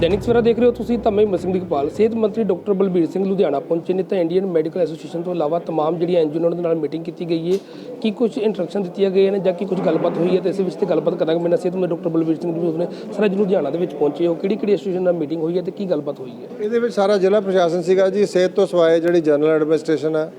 ਦੈਨਿਕ ਸਵੇਰਾ ਦੇਖ ਰਹੇ ਹੋ ਤੁਸੀਂ ਤਾਂ ਮੈਂ ਮਸਿੰਘ ਦੀਪਾਲ ਸਿਹਤ ਮੰਤਰੀ ਡਾਕਟਰ ਬਲਬੀਰ ਸਿੰਘ ਲੁਧਿਆਣਾ ਪਹੁੰਚੇ ਨੇ ਤਾਂ ਇੰਡੀਅਨ ਮੈਡੀਕਲ ਐਸੋਸੀਏਸ਼ਨ ਤੋਂ ਇਲਾਵਾ तमाम ਜਿਹੜੀਆਂ ਐਨਜੀਓ ਉਹਨਾਂ ਦੇ ਨਾਲ ਮੀਟਿੰਗ ਕੀਤੀ ਗਈ ਹੈ ਕੀ ਕੁਝ ਇੰਸਟਰਕਸ਼ਨ ਦਿੱਤੀਆਂ ਗਈਆਂ ਨੇ ਜਾਂ ਕੀ ਕੁਝ ਗੱਲਬਾਤ ਹੋਈ ਹੈ ਤੇ ਇਸ ਵਿੱਚ ਤੇ ਗੱਲਬਾਤ ਕਰਾਂਗੇ ਮੇਰੇ ਨਾਲ ਸਿਹਤ ਮੰਤਰੀ ਡਾਕਟਰ ਬਲਬੀਰ ਸਿੰਘ ਜੀ ਨੇ ਸਰ ਅੱਜ ਲੁਧਿਆਣਾ ਦੇ ਵਿੱਚ ਪਹੁੰਚੇ ਹੋ ਕਿਹੜੀ ਕਿਹੜੀ ਐਸੋਸੀਏਸ਼ਨ ਨਾਲ ਮੀਟਿੰਗ ਹੋਈ ਹੈ ਤੇ ਕੀ ਗੱਲਬਾਤ ਹੋਈ ਹੈ ਇਹਦੇ ਵਿੱਚ ਸਾਰਾ ਜ਼ਿਲ੍ਹਾ ਪ੍ਰਸ਼ਾਸਨ ਸੀਗਾ ਜੀ ਸਿਹਤ ਤੋਂ ਸਿਵਾਏ ਜਿਹੜੀ ਜਨਰਲ ਐਡਮਿਨਿਸਟ੍ਰੇਸ਼ਨ ਹੈ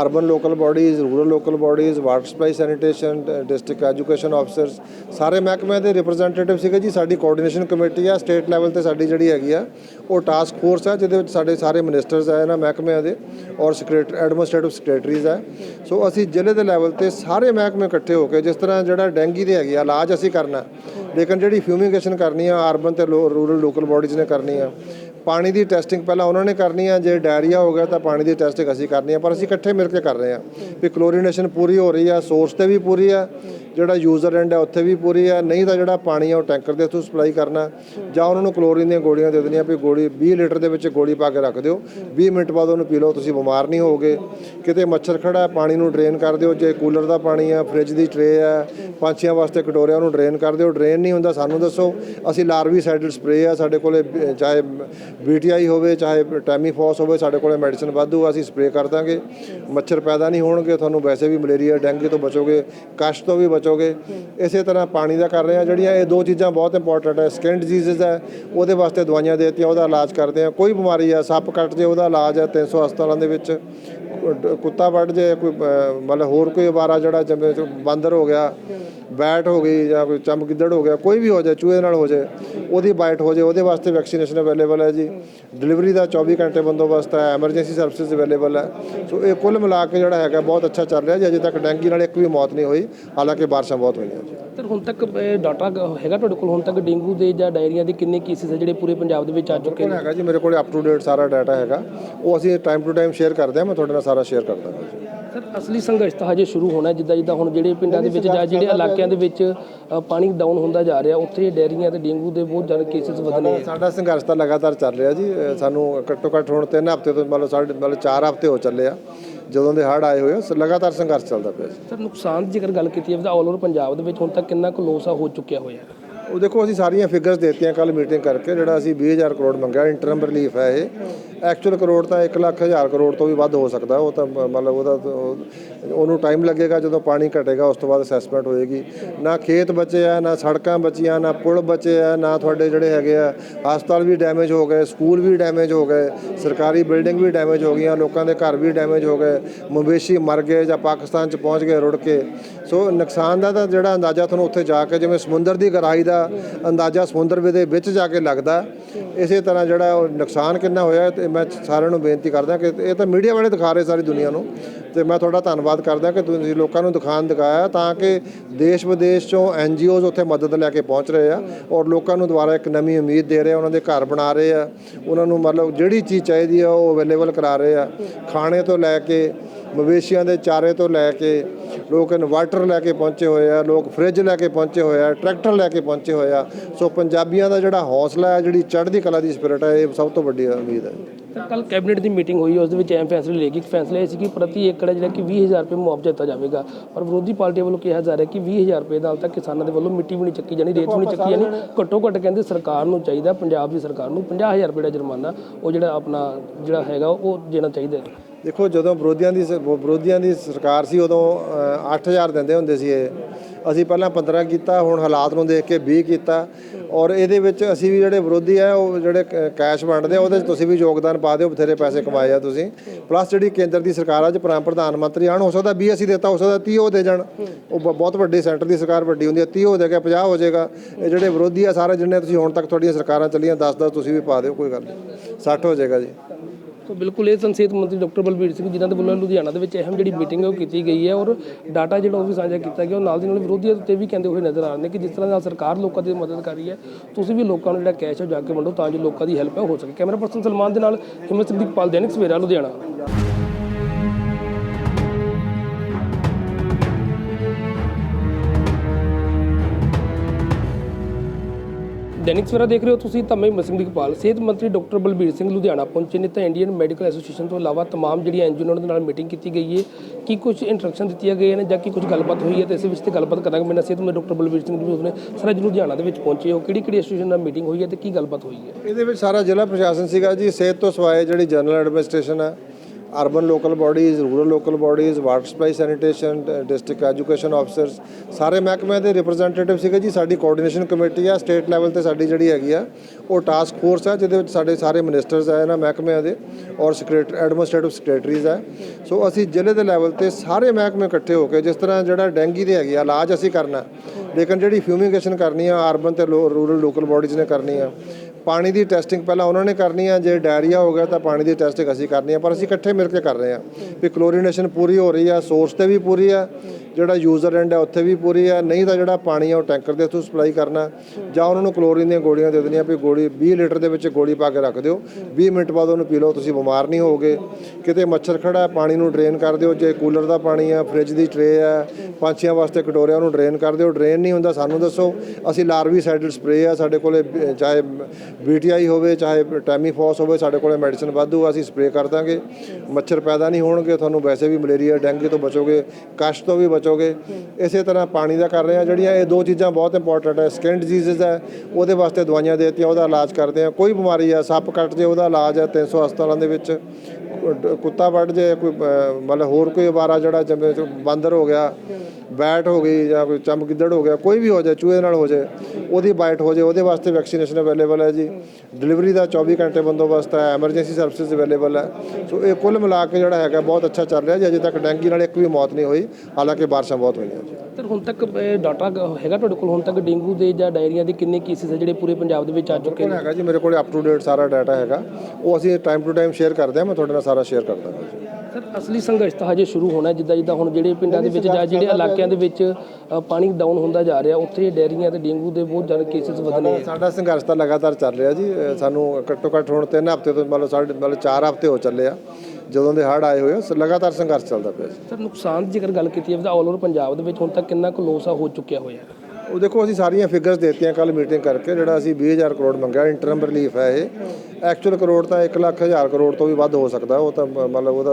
urban local bodies rural local bodies water supply sanitation district education officers ਸਾਰੇ ਮਹਿਕਮਿਆਂ ਦੇ ਰਿਪਰੈਜ਼ੈਂਟੇਟਿਵ ਸੀਗੇ ਜੀ, ਸਾਡੀ ਕੋਆਰਡੀਨੇਸ਼ਨ ਕਮੇਟੀ ਆ ਸਟੇਟ ਲੈਵਲ ਤੇ ਸਾਡੀ ਜਿਹੜੀ ਹੈਗੀ ਆ, ਉਹ ਟਾਸਕ ਫੋਰਸ ਹੈ ਜਿਹਦੇ ਵਿੱਚ ਸਾਡੇ ਸਾਰੇ ਮਿਨਿਸਟਰਸ ਆਏ ਨਾ ਮਹਿਕਮਿਆਂ ਦੇ, ਔਰ ਸੈਕਟਰੀ ਐਡਮਿਨਿਸਟ੍ਰੇਟਿਵ ਸੈਕਟਰੀਜ਼ ਹੈ ਸੋ ਅਸੀਂ ਜ਼ਿਲ੍ਹੇ ਦੇ ਲੈਵਲ ਤੇ ਸਾਰੇ ਮਹਿਕਮੇ ਇਕੱਠੇ ਹੋ ਕੇ ਜਿਸ ਤਰ੍ਹਾਂ ਜਿਹੜਾ ਡੈਂਗੀ ਦੇ ਹੈਗੀ ਆ, ਇਲਾਜ ਅਸੀਂ ਕਰਨਾ। ਲੇਕਿਨ ਜਿਹੜੀ ਫਿਊਮੀਗੇਸ਼ਨ ਕਰਨੀ ਆ ਅਰਬਨ ਤੇ ਰੂਰਲ ਲੋਕਲ ਬਾਡੀਜ਼ ਨੇ ਕਰਨੀ ਆ ਪਾਣੀ ਦੀ ਟੈਸਟਿੰਗ ਪਹਿਲਾਂ ਉਹਨਾਂ ਨੇ ਕਰਨੀ ਆ, ਜੇ ਡਾਇਰੀਆ ਹੋ ਗਿਆ ਤਾਂ ਪਾਣੀ ਦੀ ਟੈਸਟਿੰਗ ਅਸੀਂ ਕਰਨੀ ਆ, ਪਰ ਅਸੀਂ ਇਕੱਠੇ ਮਿਲ ਕੇ ਕਰ ਰਹੇ ਆ ਵੀ ਕਲੋਰੀਨੇਸ਼ਨ ਪੂਰੀ ਹੋ ਰਹੀ ਆ ਸੋਰਸ ਤੇ ਵੀ ਪੂਰੀ ਆ, ਜਿਹੜਾ ਯੂਜ਼ਰ ਐਂਡ ਹੈ ਉੱਥੇ ਵੀ ਪੂਰੀ ਆ, ਨਹੀਂ ਤਾਂ ਜਿਹੜਾ ਪਾਣੀ ਆ ਉਹ ਟੈਂਕਰ ਦੇ ਥਰੂ ਸਪਲਾਈ ਕਰਨਾ, ਜਾਂ ਉਹਨਾਂ ਨੂੰ ਕਲੋਰੀਨ ਦੀਆਂ ਗੋਲੀਆਂ ਦੇ ਦੇਣੀਆਂ, ਵੀ ਗੋਲੀ 20 ਲੀਟਰ ਦੇ ਵਿੱਚ ਗੋਲੀ ਪਾ ਕੇ ਰੱਖ ਦਿਓ 20 ਮਿੰਟ ਬਾਅਦ ਉਹਨੂੰ ਪੀ ਲਓ, ਤੁਸੀਂ ਬਿਮਾਰ ਨਹੀਂ ਹੋਵੋਗੇ, ਕਿਤੇ ਮੱਛਰ ਖੜਾ ਪਾਣੀ ਨੂੰ ਡਰੇਨ ਕਰ ਦਿਓ, ਜੇ ਕੂਲਰ ਦਾ ਪਾਣੀ ਆ ਫ੍ਰਿਜ ਦੀ ਟਰੇ ਆ, ਪੰਛੀਆਂ ਵਾਸਤੇ ਕਟੋਰਿਆਂ ਨੂੰ ਡਰੇਨ ਕਰ ਦਿਓ ਡਰੇਨ ਨਹੀਂ ਹੁੰਦਾ, ਸਾਨੂੰ ਦੱਸੋ, ਅਸੀਂ ਲਾਰਵੀ ਸਾਈਡਲ ਸਪਰੇ ਆ, ਸਾਡੇ ਕੋਲੇ ਚਾਹੇ ਬੀਟੀਆਈ ਹੋਵੇ, ਚਾਹੇ ਟੈਮੀਫੋਸ ਹੋਵੇ, ਸਾਡੇ ਕੋਲੇ ਮੈਡੀਸਨ ਵਾਧੂ ਅਸੀਂ ਸਪਰੇਅ ਕਰ ਦਾਂਗੇ। ਮੱਛਰ ਪੈਦਾ ਨਹੀਂ ਹੋਣਗੇ, ਤੁਹਾਨੂੰ ਵੈਸੇ ਵੀ ਮਲੇਰੀਆ ਡੈਂਗੂ ਤੋਂ ਬਚੋਗੇ ਕਸ਼ ਤੋਂ ਵੀ ਬਚੋਗੇ। ਇਸੇ ਤਰ੍ਹਾਂ ਪਾਣੀ ਦਾ ਕਰ ਰਹੇ ਆ, ਜਿਹੜੀਆਂ ਇਹ ਦੋ ਚੀਜ਼ਾਂ ਬਹੁਤ ਇੰਪੋਰਟੈਂਟ ਹੈ ਸਕਿਨ ਡਿਜੀਜ਼ ਹੈ ਉਹਦੇ ਵਾਸਤੇ ਦਵਾਈਆਂ ਦੇਤੀਆਂ, ਉਹਦਾ ਇਲਾਜ ਕਰਦੇ ਆ। ਕੋਈ ਬਿਮਾਰੀ ਆ, ਸੱਪ ਕੱਟ ਜੇ, ਉਹਦਾ ਇਲਾਜ ਹੈ 300 ਹਸਪਤਾਲਾਂ ਦੇ ਵਿੱਚ। ਕੁੱਤਾ ਵੱਢ ਜੇ, ਕੋਈ ਮਤਲਬ ਹੋਰ ਕੋਈ ਅਵਾਰਾ ਜਿਹੜਾ ਜਿਵੇਂ ਬਾਂਦਰ ਹੋ ਗਿਆ, ਬੈਟ ਹੋ ਗਈ ਜਾਂ ਕੋਈ ਚਮਗਿੱਦੜ ਹੋ ਗਿਆ, ਕੋਈ ਵੀ ਹੋ ਜਾਏ, ਚੂਹੇ ਨਾਲ ਹੋ ਜਾਏ, ਉਹਦੀ ਬਾਈਟ ਹੋ ਜਾਏ, ਉਹਦੇ ਵਾਸਤੇ ਵੈਕਸੀਨੇਸ਼ਨ ਅਵੇਲੇਬਲ ਹੈ ਜੀ। ਡਿਲੀਵਰੀ ਦਾ 24 ਘੰਟੇ ਬੰਦੋਬਸਤ ਹੈ, ਐਮਰਜੈਂਸੀ ਸਰਵਿਸਿਜ਼ ਅਵੇਲੇਬਲ ਹੈ। ਸੋ ਇਹ ਕੁੱਲ ਮਿਲਾ ਕੇ ਜਿਹੜਾ ਹੈਗਾ ਬਹੁਤ ਅੱਛਾ ਚੱਲ ਰਿਹਾ ਜੀ, ਅਜੇ ਤੱਕ ਡੈਂਗੀ ਨਾਲ ਇੱਕ ਵੀ ਮੌਤ ਨਹੀਂ ਹੋਈ, ਹਾਲਾਂਕਿ ਬਾਰਿਸ਼ਾਂ ਬਹੁਤ ਹੋਈਆਂ ਜੀ। ਸਰ ਹੁਣ ਤੱਕ ਡਾਟਾ ਹੈਗਾ ਤੁਹਾਡੇ ਕੋਲ? ਹੁਣ ਤੱਕ ਡੇਂਗੂ ਦੇ ਜਾਂ ਡਾਇਰੀਆ ਦੇ ਕਿੰਨੇ ਕੇਸਿਸ ਹੈ ਜਿਹੜੇ ਪੂਰੇ ਪੰਜਾਬ ਦੇ ਵਿੱਚ ਆ ਚੁੱਕੇ ਨੇ? ਹੈਗਾ ਜੀ ਮੇਰੇ ਕੋਲ ਅਪ ਟੂ ਡੇਟ ਸਾਰਾ ਡਾਟਾ ਹੈਗਾ। ਉਹ ਅਸੀਂ ਟਾਈਮ ਟੂ ਟਾਈਮ ਸ਼ੇਅਰ ਕਰਦੇ ਹਾਂ ਮੈਂ ਤੁਹਾਡੇ ਨਾਲ ਸਾਰਾ ਸ਼ੇਅਰ ਕਰਦਾ ਹਾਂ ਸਰ ਅਸਲੀ ਸੰਘਰਸ਼ ਤਾਂ ਹਜੇ ਸ਼ੁਰੂ ਹੋਣਾ ਹੈ, ਜਿੱਦਾਂ ਜਿੱਦਾਂ ਹੁਣ ਜਿਹੜੇ ਪਿੰਡਾਂ ਦੇ ਵਿੱਚ ਜਾਂ ਜਿਹੜੇ ਇਲਾਕਿਆਂ ਦੇ ਵਿੱਚ ਅ, ਪਾਣੀ ਡਾਊਨ ਹੁੰਦਾ ਜਾ ਰਿਹਾ ਉੱਥੇ ਡੈਰੀਆਂ ਤੇ ਡੇਂਗੂ ਦੇ ਬਹੁਤ ਜ਼ਿਆਦਾ ਕੇਸਿਸ ਵਧਨੇ ਆ ਸਾਡਾ ਸੰਘਰਸ਼ ਤਾਂ ਲਗਾਤਾਰ ਚੱਲ ਰਿਹਾ ਜੀ ਅਹ ਸਾਨੂੰ ਘੱਟੋ ਘੱਟ ਹੁਣ 3 ਹਫ਼ਤੇ ਤੋਂ ਮਤਲਬ ਸਾਡੇ ਮਤਲਬ 4 ਹਫ਼ਤੇ ਹੋ ਚੱਲੇ ਆ। ਜਦੋਂ ਦੇ ਹੜ੍ਹ ਆਏ ਹੋਏ ਆ, ਸ- ਲਗਾਤਾਰ ਸੰਘਰਸ਼ ਚੱਲਦਾ ਪਿਆ ਜੀ ਸਰ, ਨੁਕਸਾਨ ਦੀ ਜੇਕਰ ਗੱਲ ਕੀਤੀ ਜਾਵੇ ਤਾਂ ਆਲ ਓਵਰ ਪੰਜਾਬ ਦੇ ਵਿੱਚ ਹੁਣ ਤੱਕ ਕਿੰਨਾ ਕੁ ਲੋਸ ਹੋ ਚੁੱਕਿਆ ਹੋਇਆ ਹੈ? ਉਹ ਦੇਖੋ, ਅਸੀਂ ਸਾਰੀਆਂ ਫਿਗਰਸ ਦਿੱਤੀਆਂ ਕੱਲ ਮੀਟਿੰਗ ਕਰਕੇ, ਜਿਹੜਾ ਅਸੀਂ 20000 ਕਰੋੜ ਮੰਗਿਆ ਇੰਟਰਮ ਰਿਲੀਫ ਹੈ ਇਹ। ਐਕਚੁਅਲ ਕਰੋੜ ਤਾਂ 1 ਲੱਖ ਹਜ਼ਾਰ ਕਰੋੜ ਤੋਂ ਵੀ ਵੱਧ ਹੋ ਸਕਦਾ, ਉਹ ਤਾਂ ਮਤਲਬ ਉਹਦਾ ਉਹਨੂੰ ਟਾਈਮ ਲੱਗੇਗਾ ਜਦੋਂ ਪਾਣੀ ਘਟੇਗਾ, ਉਸ ਤੋਂ ਬਾਅਦ ਅਸੈਸਮੈਂਟ ਹੋਏਗੀ। ਨਾ ਖੇਤ ਬਚੇ ਆ ਨਾ ਸੜਕਾਂ ਬਚੀਆਂ, ਨਾ ਪੁਲ ਬਚੇ ਆ ਨਾ ਤੁਹਾਡੇ ਜਿਹੜੇ ਹੈਗੇ ਆ, ਹਸਪਤਾਲ ਵੀ ਡੈਮੇਜ ਹੋ ਗਏ ਸਕੂਲ ਵੀ ਡੈਮੇਜ ਹੋ ਗਏ, ਸਰਕਾਰੀ ਬਿਲਡਿੰਗ ਵੀ ਡੈਮੇਜ ਹੋ ਗਈਆਂ, ਲੋਕਾਂ ਦੇ ਘਰ ਵੀ ਡੈਮੇਜ ਹੋ ਗਏ, ਮਵੇਸ਼ੀ ਮਰ ਗਏ ਜਾਂ ਪਾਕਿਸਤਾਨ ਚ ਪਹੁੰਚ ਗਏ ਰੁੜ ਕੇ। ਸੋ ਨੁਕਸਾਨ ਦਾ ਤਾਂ ਜਿਹੜਾ ਅੰਦਾਜ਼ਾ ਤੁਹਾਨੂੰ ਉੱਥੇ ਜਾ ਕੇ, ਜਿਵੇਂ ਸਮੁੰਦਰ ਦੀ ਗਹਿਰਾਈ ਦਾ ਅੰਦਾਜ਼ਾ ਸਮੁੰਦਰ ਦੇ ਵਿੱਚ ਜਾ ਕੇ ਲੱਗਦਾ। ਇਸੇ ਤਰ੍ਹਾਂ ਜਿਹੜਾ ਉਹ ਨੁਕਸਾਨ ਕਿੰਨਾ ਹੋਇਆ ਤੇ ਮੈਂ ਸਾਰਿਆਂ ਨੂੰ ਬੇਨਤੀ ਕਰਦਾ ਕਿ ਇਹ ਤਾਂ ਮੀਡੀਆ ਵਾਲੇ ਦਿਖਾ ਰਹੇ ਸਾਰੀ ਦੁਨੀਆ ਨੂੰ। ਤੇ ਮੈਂ ਤੁਹਾਡਾ ਧੰਨਵਾਦ ਕਰਦਾ ਕਿ ਤੁਸੀਂ ਲੋਕਾਂ ਨੂੰ ਦਿਖਾਣ ਦਿਖਾਇਆ ਤਾਂ ਕਿ ਦੇਸ਼ ਵਿਦੇਸ਼ ਚੋਂ ਐਨਜੀਓਜ਼ ਉੱਥੇ ਮਦਦ ਲੈ ਕੇ ਪਹੁੰਚ ਰਹੇ ਆ ਔਰ ਲੋਕਾਂ ਨੂੰ ਦੁਬਾਰਾ ਇੱਕ ਨਵੀਂ ਉਮੀਦ ਦੇ ਰਹੇ ਆ, ਉਹਨਾਂ ਦੇ ਘਰ ਬਣਾ ਰਹੇ ਆ। ਉਹਨਾਂ ਨੂੰ ਮਤਲਬ ਜਿਹੜੀ ਚੀਜ਼ ਚਾਹੀਦੀ ਆ, ਉਹ ਅਵੇਲੇਬਲ ਕਰਾ ਰਹੇ ਆ। ਖਾਣੇ ਤੋਂ ਲੈ ਕੇ ਮਵੇਸ਼ੀਆਂ ਦੇ ਚਾਰੇ ਤੋਂ ਲੈ ਕੇ ਲੋਕ ਇਨਵਰਟਰ ਲੈ ਕੇ ਪਹੁੰਚੇ ਹੋਏ ਆ ਲੋਕ ਫ੍ਰਿਜ ਲੈ ਕੇ ਪਹੁੰਚੇ ਹੋਏ ਆ ਟਰੈਕਟਰ ਲੈ ਕੇ ਪਹੁੰਚੇ ਹੋਏ ਆ। ਸੋ ਪੰਜਾਬੀਆਂ ਦਾ ਜਿਹੜਾ ਹੌਸਲਾ ਹੈ ਜਿਹੜੀ ਚੜ੍ਹਦੀ ਕਲਾ ਦੀ ਸਪਿਰਿਟ ਹੈ ਇਹ ਸਭ ਤੋਂ ਵੱਡੀ ਉਮੀਦ ਹੈ। ਕੱਲ ਕੈਬਨਿਟ ਦੀ ਮੀਟਿੰਗ ਹੋਈ ਉਸ ਦੇ ਵਿੱਚ ਐਮ ਫੈਸਲੇ ਲਏ ਗਏ। ਇੱਕ ਫੈਸਲਾ ਇਹ ਸੀ ਕਿ ਪ੍ਰਤੀ ਏਕੜ ਜਿਹੜਾ ਕਿ 20000 ਰੁਪਏ ਮੁਆਵਜ਼ਾ ਦਿੱਤਾ ਜਾਵੇਗਾ। ਪਰ ਵਿਰੋਧੀ ਪਾਰਟੀਆਂ ਵੱਲੋਂ ਕਿਹਾ ਜਾ ਰਿਹਾ ਕਿ 20000 ਰੁਪਏ ਨਾਲ ਤਾਂ ਕਿਸਾਨਾਂ ਦੇ ਵੱਲੋਂ ਮਿੱਟੀ ਵੀ ਨਹੀਂ ਚੱਕੀ ਜਾਣੀ ਰੇਤ ਵੀ ਨਹੀਂ ਚੱਕੀ ਜਾਣੀ। ਘੱਟੋ ਘੱਟ ਕਹਿੰਦੇ ਸਰਕਾਰ ਨੂੰ ਚਾਹੀਦਾ ਪੰਜਾਬ ਦੀ ਸਰਕਾਰ ਨੂੰ 50000 ਰੁਪਏ ਦਾ ਜੁਰਮਾਨਾ ਉਹ ਜਿਹੜਾ ਆਪਣਾ ਜਿਹੜਾ ਹੈਗਾ ਉਹ ਦੇਣਾ ਚਾਹੀਦਾ ਹੈ। ਦੇਖੋ ਜਦੋਂ ਵਿਰੋਧੀਆਂ ਦੀ ਸ- ਵਿਰੋਧੀਆਂ ਦੀ ਸਰਕਾਰ ਸੀ ਉਦੋਂ ਅ, 8000 ਦਿੰਦੇ ਹੁੰਦੇ ਸੀ ਇਹ। ਅਸੀਂ ਪਹਿਲਾਂ 15 ਕੀਤਾ ਹੁਣ ਹਾਲਾਤ ਨੂੰ ਦੇਖ ਕੇ 20 ਕੀਤਾ। ਔਰ ਇਹਦੇ ਵਿੱਚ ਅਸੀਂ ਵੀ ਜਿਹੜੇ ਵਿਰੋਧੀ ਆ ਉਹ ਜਿਹੜੇ ਕੈਸ਼ ਵੰਡਦੇ ਆ ਉਹਦੇ 'ਚ ਤੁਸੀਂ ਵੀ ਯੋਗਦਾਨ ਪਾ ਦਿਓ ਬਥੇਰੇ ਪੈਸੇ ਕਮਾਏ ਆ ਤੁਸੀਂ। ਪਲੱਸ ਜਿਹੜੀ ਕੇਂਦਰ ਦੀ ਸਰਕਾਰ ਆ ਚ ਪ੍ਰਾਂਤ ਪ੍ਰਧਾਨ ਮੰਤਰੀ ਆਣ ਹੋ ਸਕਦਾ 20 ਅਸੀਂ ਦਿੱਤਾ ਹੋ ਸਕਦਾ 30 ਉਹ ਦੇ ਜਾਣ। ਉਹ ਬ- ਬਹੁਤ ਵੱਡੀ ਸੈਂਟਰ ਦੀ ਸਰਕਾਰ ਵੱਡੀ ਹੁੰਦੀ ਹੈ 30 ਹੋ ਜਾਏਗਾ 50 ਹੋ ਜਾਏਗਾ। ਇਹ ਜਿਹੜੇ ਵਿਰੋਧੀ ਆ ਸਾਰੇ ਜਿੰਨੇ ਤੁਸੀਂ ਹੁਣ ਤੱਕ ਤੁਹਾਡੀਆਂ ਸਰਕਾਰਾਂ ਚੱਲੀਆਂ 10 10 ਤੁਸੀਂ ਵੀ ਪਾ ਦਿਓ ਕੋਈ ਗੱਲ ਨਹੀਂ। 60 ਹੋ ਜਾਏਗਾ ਜੀ। ਸੋ ਬਿਲਕੁਲ ਇਹ ਸੰਸੇਤ ਮੰਤਰੀ ਡਾਕਟਰ ਬਲਬੀਰ ਸਿੰਘ ਜਿਨ੍ਹਾਂ ਦੇ ਵੱਲੋਂ ਲੁਧਿਆਣਾ ਦੇ ਵਿੱਚ ਅਹਿਮ ਜਿਹੜੀ ਮੀਟਿੰਗ ਉਹ ਕੀਤੀ ਗਈ ਹੈ ਔਰ ਡਾਟਾ ਜਿਹੜਾ ਉਹ ਵੀ ਸਾਂਝਾ ਕੀਤਾ ਗਿਆ, ਉਹ ਨਾਲ ਦੀ ਨਾਲ ਵਿਰੋਧੀਆਂ ਤੇ ਵੀ ਕਹਿੰਦੇ ਹੋਏ ਨਜ਼ਰ ਆ ਰਹੇ ਨੇ ਕਿ ਜਿਸ ਤਰ੍ਹਾਂ ਨਾਲ ਸਰਕਾਰ ਲੋਕਾਂ ਦੀ ਮਦਦ ਕਰ ਰਹੀ ਹੈ, ਤੁਸੀਂ ਵੀ ਲੋਕਾਂ ਨੂੰ ਜਿਹੜਾ ਕੈਸ਼ ਹੈ ਜਾ ਕੇ ਵੰਡੋ ਤਾਂ ਜੋ ਲੋਕਾਂ ਦੀ ਹੈਲਪ ਹੈ ਉਹ ਹੋ ਸਕੇ। ਕੈਮਰਾ ਪਰਸਨ ਸਲਮਾਨ ਦੇ ਨਾਲ ਹਿੰਮਤ ਸਿੰਘ ਦੀਪਾਲ ਦੈਨਿਕ ਸਵੇਰਾ, ਲੁਧਿਆਣਾ। ਦੈਨਿਕ ਸਵੇਰਾ ਦੇਖ ਰਹੇ ਹੋ ਤੁਸੀਂ ਤਾਂ ਮੈਂ ਮਸਿੰਘ ਦੀਪਾਲ। ਸਿਹਤ ਮੰਤਰੀ ਡਾਕਟਰ ਬਲਬੀਰ ਸਿੰਘ ਲੁਧਿਆਣਾ ਪਹੁੰਚੇ ਨੇ ਤਾਂ ਇੰਡੀਅਨ ਮੈਡੀਕਲ ਐਸੋਸੀਏਸ਼ਨ ਤੋਂ ਇਲਾਵਾ ਤਮਾਮ ਜਿਹੜੀਆਂ ਐਨਜੀਓ ਦੇ ਨਾਲ ਮੀਟਿੰਗ ਕੀਤੀ ਗਈ ਹੈ ਕੀ ਕੁਝ ਇੰਸਟਰਕਸ਼ਨ ਦਿੱਤੀਆਂ ਗਈਆਂ ਨੇ ਜਾਂ ਕੀ ਕੁਝ ਗੱਲਬਾਤ ਹੋਈ ਹੈ ਤੇ ਇਸ ਵਿੱਚ ਤੇ ਗੱਲਬਾਤ ਕਰਾਂਗੇ। ਮੇਰੇ ਸਿਹਤ ਮੰਤਰੀ ਡਾਕਟਰ ਬਲਬੀਰ ਸਿੰਘ ਜੀ ਨੇ ਸਰ ਲੁਧਿਆਣਾ ਦੇ ਵਿੱਚ ਪਹੁੰਚੇ ਹੋ। ਕਿਹੜੀ ਕਿਹੜੀ ਐਸੋਸੀਏਸ਼ਨ ਨਾਲ ਮੀਟਿੰਗ ਹੋਈ ਹੈ ਤੇ ਕੀ ਗੱਲਬਾਤ ਹੋਈ ਹੈ? ਇਹਦੇ ਵਿੱਚ ਸਾਰਾ ਜ਼ਿਲ੍ਹਾ ਪ੍ਰਸ਼ਾਸਨ ਸੀਗਾ ਜੀ। ਸਿਹਤ ਤੋਂ ਸਿਵਾਏ ਜਿਹੜੀ ਜਨਰਲ ਐਡਮਿਨਿਸਟ੍ਰੇਸ਼ਨ ਹੈ urban local bodies rural local bodies water supply sanitation district education officers ਸਾਰੇ ਮਹਿਕਮਿਆਂ ਦੇ ਰਿਪਰੈਜ਼ੈਂਟੇਟਿਵ ਸੀਗੇ ਜੀ, ਸਾਡੀ ਕੋਆਰਡੀਨੇਸ਼ਨ ਕਮੇਟੀ ਆ ਸਟੇਟ ਲੈਵਲ ਤੇ ਸਾਡੀ ਜਿਹੜੀ ਹੈਗੀ ਆ, ਉਹ ਟਾਸਕ ਫੋਰਸ ਆ, ਜਿਹਦੇ ਵਿੱਚ ਸਾਡੇ ਸਾਰੇ ਮਿਨਿਸਟਰਸ ਆਏ ਨਾ ਮਹਿਕਮਿਆਂ ਦੇ, ਔਰ ਸੈਕਟਰੀ ਐਡਮਿਨਿਸਟ੍ਰੇਟਿਵ ਸੈਕਟਰੀਜ਼ ਹੈ ਸੋ ਅਸੀਂ ਜ਼ਿਲ੍ਹੇ ਦੇ ਲੈਵਲ ਤੇ ਸਾਰੇ ਮਹਿਕਮੇ ਇਕੱਠੇ ਹੋ ਕੇ ਜਿਸ ਤਰ੍ਹਾਂ ਜਿਹੜਾ ਡੈਂਗੀ ਦੇ ਹੈਗੀ ਆ, ਇਲਾਜ ਅਸੀਂ ਕਰਨਾ। ਲੇਕਿਨ ਜਿਹੜੀ ਫਿਊਮੀਗੇਸ਼ਨ ਕਰਨੀ ਆ ਅਰਬਨ ਤੇ ਰੂਰਲ ਲੋਕਲ ਬਾਡੀਜ਼ ਨੇ ਕਰਨੀ ਆ ਪਾਣੀ ਦੀ ਟੈਸਟਿੰਗ ਪਹਿਲਾਂ ਉਹਨਾਂ ਨੇ ਕਰਨੀ ਆ, ਜੇ ਡਾਇਰੀਆ ਹੋ ਗਿਆ ਤਾਂ ਪਾਣੀ ਦੀ ਟੈਸਟਿੰਗ ਅਸੀਂ ਕਰਨੀ ਆ, ਪਰ ਅਸੀਂ ਇਕੱਠੇ ਮਿਲ ਕੇ ਕਰ ਰਹੇ ਆ ਵੀ ਕਲੋਰੀਨੇਸ਼ਨ ਪੂਰੀ ਹੋ ਰਹੀ ਆ ਸੋਰਸ ਤੇ ਵੀ ਪੂਰੀ ਆ, ਜਿਹੜਾ ਯੂਜ਼ਰ ਐਂਡ ਹੈ ਉੱਥੇ ਵੀ ਪੂਰੀ ਆ, ਨਹੀਂ ਤਾਂ ਜਿਹੜਾ ਪਾਣੀ ਆ ਉਹ ਟੈਂਕਰ ਦੇ ਥਰੂ ਸਪਲਾਈ ਕਰਨਾ, ਜਾਂ ਉਹਨਾਂ ਨੂੰ ਕਲੋਰੀਨ ਦੀਆਂ ਗੋਲੀਆਂ ਦੇ ਦੇਣੀਆਂ, ਵੀ ਗੋਲੀ 20 ਲੀਟਰ ਦੇ ਵਿੱਚ ਗੋਲੀ ਪਾ ਕੇ ਰੱਖ ਦਿਓ 20 ਮਿੰਟ ਬਾਅਦ ਉਹਨੂੰ ਪੀ ਲਓ, ਤੁਸੀਂ ਬਿਮਾਰ ਨਹੀਂ ਹੋਵੋਗੇ, ਕਿਤੇ ਮੱਛਰ ਖੜਾ ਪਾਣੀ ਨੂੰ ਡਰੇਨ ਕਰ ਦਿਓ, ਜੇ ਕੂਲਰ ਦਾ ਪਾਣੀ ਆ ਫ੍ਰਿਜ ਦੀ ਟਰੇ ਆ, ਪੰਛੀਆਂ ਵਾਸਤੇ ਕਟੋਰਿਆਂ ਨੂੰ ਡਰੇਨ ਕਰ ਦਿਓ ਡਰੇਨ ਨਹੀਂ ਹੁੰਦਾ, ਸਾਨੂੰ ਦੱਸੋ, ਅਸੀਂ ਲਾਰਵੀ ਸਾਈਡਲ ਸਪਰੇ ਆ, ਸਾਡੇ ਕੋਲੇ ਚਾਹੇ ਬੀਟੀਆਈ ਹੋਵੇ, ਚਾਹੇ ਟੈਮੀਫੋਸ ਹੋਵੇ, ਸਾਡੇ ਕੋਲੇ ਮੈਡੀਸਨ ਵਾਧੂ ਅਸੀਂ ਸਪਰੇਅ ਕਰ ਦਾਂਗੇ। ਮੱਛਰ ਪੈਦਾ ਨਹੀਂ ਹੋਣਗੇ, ਤੁਹਾਨੂੰ ਵੈਸੇ ਵੀ ਮਲੇਰੀਆ ਡੈਂਗੂ ਤੋਂ ਬਚੋਗੇ ਕਸ਼ ਤੋਂ ਵੀ ਬਚੋਗੇ। ਇਸੇ ਤਰ੍ਹਾਂ ਪਾਣੀ ਦਾ ਕਰ ਰਹੇ ਆ, ਜਿਹੜੀਆਂ ਇਹ ਦੋ ਚੀਜ਼ਾਂ ਬਹੁਤ ਇੰਪੋਰਟੈਂਟ ਹੈ ਸਕਿਨ ਡਿਜੀਜ਼ ਹੈ ਉਹਦੇ ਵਾਸਤੇ ਦਵਾਈਆਂ ਦੇਤੀਆਂ, ਉਹਦਾ ਇਲਾਜ ਕਰਦੇ ਆ। ਕੋਈ ਬਿਮਾਰੀ ਆ, ਸੱਪ ਕੱਟ ਜੇ, ਉਹਦਾ ਇਲਾਜ ਹੈ 300 ਹਸਪਤਾਲਾਂ ਦੇ ਵਿੱਚ। ਕੁੱਤਾ ਵੱਢ ਜੇ, ਕੋਈ ਮਤਲਬ ਹੋਰ ਕੋਈ ਅਵਾਰਾ ਜਿਹੜਾ ਜਿਵੇਂ ਬਾਂਦਰ ਹੋ ਗਿਆ, ਬੈਟ ਹੋ ਗਈ ਜਾਂ ਕੋਈ ਚਮਗਿੱਦੜ ਹੋ ਗਿਆ, ਕੋਈ ਵੀ ਹੋ ਜਾਏ, ਚੂਹੇ ਨਾਲ ਹੋ ਜਾਏ, ਉਹਦੀ ਬਾਈਟ ਹੋ ਜਾਏ, ਉਹਦੇ ਵਾਸਤੇ ਵੈਕਸੀਨੇਸ਼ਨ ਅਵੇਲੇਬਲ ਹੈ ਜੀ। ਡਿਲੀਵਰੀ ਦਾ 24 ਘੰਟੇ ਬੰਦੋਬਸਤ ਹੈ, ਐਮਰਜੈਂਸੀ ਸਰਵਿਸਿਜ਼ ਅਵੇਲੇਬਲ ਹੈ। ਸੋ ਇਹ ਕੁੱਲ ਮਿਲਾ ਕੇ ਜਿਹੜਾ ਹੈਗਾ ਬਹੁਤ ਅੱਛਾ ਚੱਲ ਰਿਹਾ ਜੀ, ਅਜੇ ਤੱਕ ਡੈਂਗੀ ਨਾਲ ਇੱਕ ਵੀ ਮੌਤ ਨਹੀਂ ਹੋਈ, ਹਾਲਾਂਕਿ ਬਾਰਿਸ਼ਾਂ ਬਹੁਤ ਹੋਈਆਂ ਜੀ। ਸਰ ਹੁਣ ਤੱਕ ਡਾਟਾ ਹੈਗਾ ਤੁਹਾਡੇ ਕੋਲ? ਹੁਣ ਤੱਕ ਡੇਂਗੂ ਦੇ ਜਾਂ ਡਾਇਰੀਆ ਦੇ ਕਿੰਨੇ ਕੇਸਿਸ ਹੈ ਜਿਹੜੇ ਪੂਰੇ ਪੰਜਾਬ ਦੇ ਵਿੱਚ ਆ ਚੁੱਕੇ ਨੇ? ਹੈਗਾ ਜੀ ਮੇਰੇ ਕੋਲ ਅਪ ਟੂ ਡੇਟ ਸਾਰਾ ਡਾਟਾ ਹੈਗਾ। ਉਹ ਅਸੀਂ ਟਾਈਮ ਟੂ ਟਾਈਮ ਸ਼ੇਅਰ ਕਰਦੇ ਹਾਂ ਮੈਂ ਤੁਹਾਡੇ ਨਾਲ ਸਾਰਾ ਸ਼ੇਅਰ ਕਰਦਾ ਹਾਂ ਸਰ ਅਸਲੀ ਸੰਘਰਸ਼ ਤਾਂ ਹਜੇ ਸ਼ੁਰੂ ਹੋਣਾ ਹੈ, ਜਿੱਦਾਂ ਜਿੱਦਾਂ ਹੁਣ ਜਿਹੜੇ ਪਿੰਡਾਂ ਦੇ ਵਿੱਚ ਜਾਂ ਜਿਹੜੇ ਇਲਾਕਿਆਂ ਦੇ ਵਿੱਚ ਅ, ਪਾਣੀ ਡਾਊਨ ਹੁੰਦਾ ਜਾ ਰਿਹਾ ਉੱਥੇ ਡੈਰੀਆਂ ਤੇ ਡੇਂਗੂ ਦੇ ਬਹੁਤ ਜ਼ਿਆਦਾ ਕੇਸਿਸ ਵਧਨੇ ਆ ਸਾਡਾ ਸੰਘਰਸ਼ ਤਾਂ ਲਗਾਤਾਰ ਚੱਲ ਰਿਹਾ ਜੀ ਅਹ ਸਾਨੂੰ ਘੱਟੋ ਘੱਟ ਹੁਣ 3 ਹਫ਼ਤੇ ਤੋਂ ਮਤਲਬ ਸਾਡੇ ਮਤਲਬ 4 ਹਫ਼ਤੇ ਹੋ ਚੱਲੇ ਆ। ਜਦੋਂ ਦੇ ਹੜ੍ਹ ਆਏ ਹੋਏ ਆ, ਸ- ਲਗਾਤਾਰ ਸੰਘਰਸ਼ ਚੱਲਦਾ ਪਿਆ ਜੀ ਸਰ, ਨੁਕਸਾਨ ਦੀ ਜੇਕਰ ਗੱਲ ਕੀਤੀ ਜਾਵੇ ਤਾਂ ਆਲ ਓਵਰ ਪੰਜਾਬ ਦੇ ਵਿੱਚ ਹੁਣ ਤੱਕ ਕਿੰਨਾ ਕੁ ਲੋਸ ਹੋ ਚੁੱਕਿਆ ਹੋਇਆ ਹੈ? ਉਹ ਦੇਖੋ, ਅਸੀਂ ਸਾਰੀਆਂ ਫਿਗਰਸ ਦਿੱਤੀਆਂ ਕੱਲ ਮੀਟਿੰਗ ਕਰਕੇ, ਜਿਹੜਾ ਅਸੀਂ 20000 ਕਰੋੜ ਮੰਗਿਆ ਇੰਟਰਮ ਰਿਲੀਫ ਹੈ ਇਹ। ਐਕਚੁਅਲ ਕਰੋੜ ਤਾਂ 1 ਲੱਖ ਹਜ਼ਾਰ ਕਰੋੜ ਤੋਂ ਵੀ ਵੱਧ ਹੋ ਸਕਦਾ, ਉਹ ਤਾਂ ਮਤਲਬ ਉਹਦਾ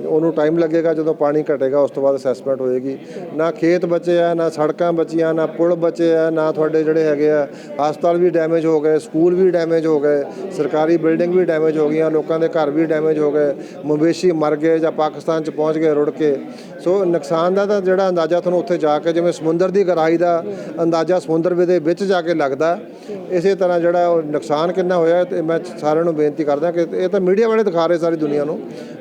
ਉਹਨੂੰ ਟਾਈਮ ਲੱਗੇਗਾ ਜਦੋਂ ਪਾਣੀ ਘਟੇਗਾ, ਉਸ ਤੋਂ ਬਾਅਦ ਅਸੈਸਮੈਂਟ ਹੋਏਗੀ। ਨਾ ਖੇਤ ਬਚੇ ਆ ਨਾ ਸੜਕਾਂ ਬਚੀਆਂ, ਨਾ ਪੁਲ ਬਚੇ ਆ ਨਾ ਤੁਹਾਡੇ ਜਿਹੜੇ ਹੈਗੇ ਆ, ਹਸਪਤਾਲ ਵੀ ਡੈਮੇਜ ਹੋ ਗਏ ਸਕੂਲ ਵੀ ਡੈਮੇਜ ਹੋ ਗਏ, ਸਰਕਾਰੀ ਬਿਲਡਿੰਗ ਵੀ ਡੈਮੇਜ ਹੋ ਗਈਆਂ, ਲੋਕਾਂ ਦੇ ਘਰ ਵੀ ਡੈਮੇਜ ਹੋ ਗਏ, ਮਵੇਸ਼ੀ ਮਰ ਗਏ ਜਾਂ ਪਾਕਿਸਤਾਨ ਚ ਪਹੁੰਚ ਗਏ ਰੁੜ ਕੇ। ਸੋ ਨੁਕਸਾਨ ਦਾ ਤਾਂ ਜਿਹੜਾ ਅੰਦਾਜ਼ਾ ਤੁਹਾਨੂੰ ਉੱਥੇ ਜਾ ਕੇ, ਜਿਵੇਂ ਸਮੁੰਦਰ ਦੀ ਗਹਿਰਾਈ ਦਾ ਅੰਦਾਜ਼ਾ ਸਮੁੰਦਰ ਦੇ ਵਿੱਚ ਜਾ ਕੇ ਲੱਗਦਾ। ਇਸੇ ਤਰ੍ਹਾਂ ਜਿਹੜਾ ਉਹ ਨੁਕਸਾਨ ਕਿੰਨਾ ਹੋਇਆ ਤੇ ਮੈਂ ਸਾਰਿਆਂ ਨੂੰ ਬੇਨਤੀ ਕਰਦਾ ਕਿ ਇਹ ਤਾਂ ਮੀਡੀਆ ਵਾਲੇ ਦਿਖਾ ਰਹੇ ਸਾਰੀ ਦੁਨੀਆ ਨੂੰ।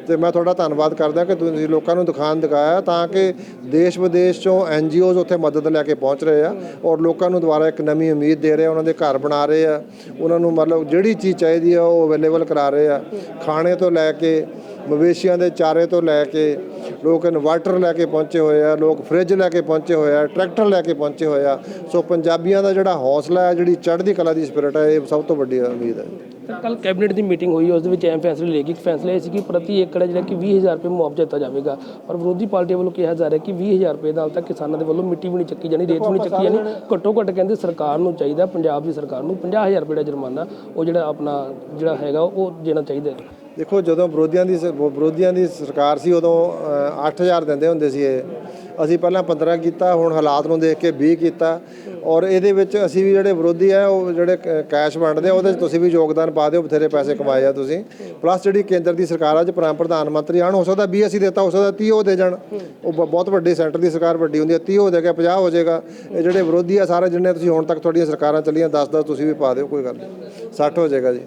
ਤੇ ਮੈਂ ਤੁਹਾਡਾ ਧੰਨਵਾਦ ਕਰਦਾ ਕਿ ਤੁਸੀਂ ਲੋਕਾਂ ਨੂੰ ਦਿਖਾਣ ਦਿਖਾਇਆ ਤਾਂ ਕਿ ਦੇਸ਼ ਵਿਦੇਸ਼ ਚੋਂ ਐਨਜੀਓਜ਼ ਉੱਥੇ ਮਦਦ ਲੈ ਕੇ ਪਹੁੰਚ ਰਹੇ ਆ ਔਰ ਲੋਕਾਂ ਨੂੰ ਦੁਬਾਰਾ ਇੱਕ ਨਵੀਂ ਉਮੀਦ ਦੇ ਰਹੇ ਆ, ਉਹਨਾਂ ਦੇ ਘਰ ਬਣਾ ਰਹੇ ਆ। ਉਹਨਾਂ ਨੂੰ ਮਤਲਬ ਜਿਹੜੀ ਚੀਜ਼ ਚਾਹੀਦੀ ਆ, ਉਹ ਅਵੇਲੇਬਲ ਕਰਾ ਰਹੇ ਆ। ਖਾਣੇ ਤੋਂ ਲੈ ਕੇ, ਮਵੇਸ਼ੀਆਂ ਦੇ ਚਾਰੇ ਤੋਂ ਲੈ ਕੇ ਲੋਕ ਇਨਵਰਟਰ ਲੈ ਕੇ ਪਹੁੰਚੇ ਹੋਏ ਆ ਲੋਕ ਫ੍ਰਿਜ ਲੈ ਕੇ ਪਹੁੰਚੇ ਹੋਏ ਆ ਟਰੈਕਟਰ ਲੈ ਕੇ ਪਹੁੰਚੇ ਹੋਏ ਆ। ਸੋ ਪੰਜਾਬੀਆਂ ਦਾ ਜਿਹੜਾ ਹੌਸਲਾ ਹੈ ਜਿਹੜੀ ਚੜ੍ਹਦੀ ਕਲਾ ਦੀ ਸਪਿਰਿਟ ਹੈ ਇਹ ਸਭ ਤੋਂ ਵੱਡੀ ਉਮੀਦ ਹੈ। ਸਰ ਕੱਲ ਕੈਬਨਿਟ ਦੀ ਮੀਟਿੰਗ ਹੋਈ ਉਸ ਦੇ ਵਿੱਚ ਐਮ ਫੈਸਲੇ ਲਏ ਗਏ। ਇੱਕ ਫੈਸਲਾ ਇਹ ਸੀ ਕਿ ਪ੍ਰਤੀ ਏਕੜ ਜਿਹੜਾ ਕਿ 20000 ਰੁਪਏ ਮੁਆਵਜ਼ਾ ਦਿੱਤਾ ਜਾਵੇਗਾ। ਪਰ ਵਿਰੋਧੀ ਪਾਰਟੀਆਂ ਵੱਲੋਂ ਕਿਹਾ ਜਾ ਰਿਹਾ ਕਿ 20000 ਰੁਪਏ ਨਾਲ ਤਾਂ ਕਿਸਾਨਾਂ ਦੇ ਵੱਲੋਂ ਮਿੱਟੀ ਵੀ ਨਹੀਂ ਚੱਕੀ ਜਾਣੀ ਰੇਤ ਵੀ ਨਹੀਂ ਚੱਕੀ ਜਾਣੀ। ਘੱਟੋ ਘੱਟ ਕਹਿੰਦੇ ਸਰਕਾਰ ਨੂੰ ਚਾਹੀਦਾ ਪੰਜਾਬ ਦੀ ਸਰਕਾਰ ਨੂੰ 50000 ਰੁਪਏ ਦਾ ਜੁਰਮਾਨਾ ਉਹ ਜਿਹੜਾ ਆਪਣਾ ਜਿਹੜਾ ਹੈਗਾ ਉਹ ਦੇਣਾ ਚਾਹੀਦਾ ਹੈ। ਦੇਖੋ ਜਦੋਂ ਵਿਰੋਧੀਆਂ ਦੀ ਸ- ਵਿਰੋਧੀਆਂ ਦੀ ਸਰਕਾਰ ਸੀ ਉਦੋਂ ਅ, 8000 ਦਿੰਦੇ ਹੁੰਦੇ ਸੀ ਇਹ। ਅਸੀਂ ਪਹਿਲਾਂ 15 ਕੀਤਾ ਹੁਣ ਹਾਲਾਤ ਨੂੰ ਦੇਖ ਕੇ 20 ਕੀਤਾ। ਔਰ ਇਹਦੇ ਵਿੱਚ ਅਸੀਂ ਵੀ ਜਿਹੜੇ ਵਿਰੋਧੀ ਆ ਉਹ ਜਿਹੜੇ ਕੈਸ਼ ਵੰਡਦੇ ਆ ਉਹਦੇ 'ਚ ਤੁਸੀਂ ਵੀ ਯੋਗਦਾਨ ਪਾ ਦਿਓ ਬਥੇਰੇ ਪੈਸੇ ਕਮਾਏ ਆ ਤੁਸੀਂ। ਪਲੱਸ ਜਿਹੜੀ ਕੇਂਦਰ ਦੀ ਸਰਕਾਰ ਆ ਚ ਪ੍ਰਾਂਤ ਪ੍ਰਧਾਨ ਮੰਤਰੀ ਆਣ ਹੋ ਸਕਦਾ 20 ਅਸੀਂ ਦਿੱਤਾ ਹੋ ਸਕਦਾ 30 ਉਹ ਦੇ ਜਾਣ। ਉਹ ਬ- ਬਹੁਤ ਵੱਡੀ ਸੈਂਟਰ ਦੀ ਸਰਕਾਰ ਵੱਡੀ ਹੁੰਦੀ ਹੈ 30 ਹੋ ਜਾਏਗਾ 50 ਹੋ ਜਾਏਗਾ। ਇਹ ਜਿਹੜੇ ਵਿਰੋਧੀ ਆ ਸਾਰੇ ਜਿੰਨੇ ਤੁਸੀਂ ਹੁਣ ਤੱਕ ਤੁਹਾਡੀਆਂ ਸਰਕਾਰਾਂ ਚੱਲੀਆਂ 10 10 ਤੁਸੀਂ ਵੀ ਪਾ ਦਿਓ ਕੋਈ ਗੱਲ ਨਹੀਂ। 60 ਹੋ ਜਾਏਗਾ ਜੀ।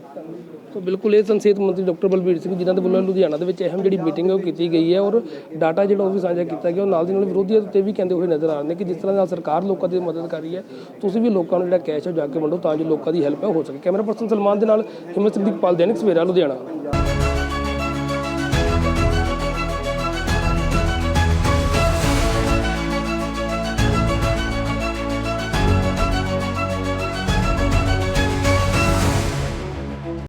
ਸੋ ਬਿਲਕੁਲ ਇਹ ਸੰਸੇਤ ਮੰਤਰੀ ਡਾਕਟਰ ਬਲਬੀਰ ਸਿੰਘ ਜਿਨ੍ਹਾਂ ਦੇ ਵੱਲੋਂ ਲੁਧਿਆਣਾ ਦੇ ਵਿੱਚ ਅਹਿਮ ਜਿਹੜੀ ਮੀਟਿੰਗ ਹੈ ਉਹ ਕੀਤੀ ਗਈ ਹੈ ਔਰ ਡਾਟਾ ਜਿਹੜਾ ਉਹ ਵੀ ਸਾਂਝਾ ਕੀਤਾ ਗਿਆ, ਉਹ ਨਾਲ ਦੀ ਨਾਲ ਵਿਰੋਧੀਆਂ ਤੇ ਵੀ ਕਹਿੰਦੇ ਹੋਏ ਨਜ਼ਰ ਆ ਰਹੇ ਨੇ ਕਿ ਜਿਸ ਤਰ੍ਹਾਂ ਨਾਲ ਸਰਕਾਰ ਲੋਕਾਂ ਦੀ ਮਦਦ ਕਰ ਰਹੀ ਹੈ, ਤੁਸੀਂ ਵੀ ਲੋਕਾਂ ਨੂੰ ਜਿਹੜਾ ਕੈਸ਼ ਹੈ ਜਾ ਕੇ ਵੰਡੋ ਤਾਂ ਜੋ ਲੋਕਾਂ ਦੀ ਹੈਲਪ ਹੈ, ਹੋ ਸਕੇ। ਕੈਮਰਾ ਪਰਸਨ ਸਲਮਾਨ ਦੇ ਨਾਲ ਹਿੰਮਤ ਸਿੰਘ ਦੀਪਾਲ ਦੈਨਿਕ ਸਵੇਰਾ, ਲੁਧਿਆਣਾ।